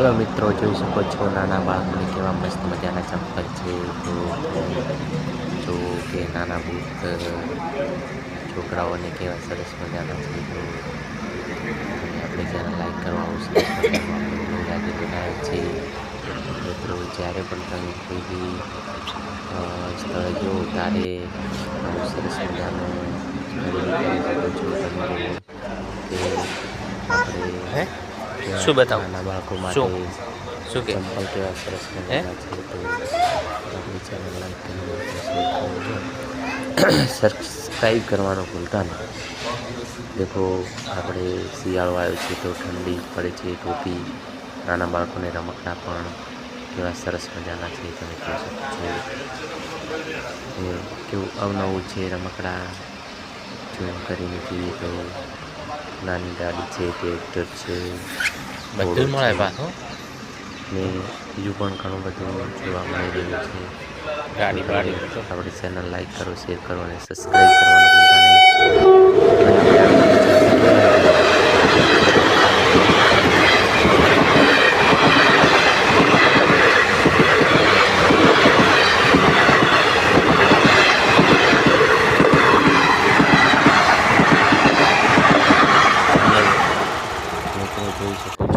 હાલો મિત્રો જોઈ શકો છો નાના બાળકોને કેવા મસ્ત મજાના ચંપલ છે તો જો કે નાના બૂટ છોકરાઓને કેવા સરસ મજાના છે તો આપણે ચેનલ લાઈક કરવા આવશે આજે બનાવ્યા છે મિત્રો જ્યારે પણ તમે કોઈ બી સ્થળે જો ત્યારે સરસ મજાનું કરી શકો છો તમે જુઓ કે આપણે હે કેવા શું બતાવું? નાના બાળકો શું? માટે શું કે ચંપલ કેવા સરસ ચેનલ સબસ્ક્રાઈબ કરવાનું ભૂલતા નહીં દેખો આપણે શિયાળો આવ્યો છે તો ઠંડી પડે છે ટોપી નાના બાળકોને રમકડા પણ કેવા સરસ મજાના છે તમે કહી શકો છો કેવું અવનવું છે રમકડા જોઈન કરીને જોઈએ તો નાની ગાડી છે ટ્રેક્ટર છે બધું મળે પાછું? ને બીજું પણ ઘણું બધું જોવા મળી રહ્યું છે. ગાડી બાડી આપણી ચેનલ લાઈક કરો શેર કરો અને સબસ્ક્રાઈબ કરવાનું Deus.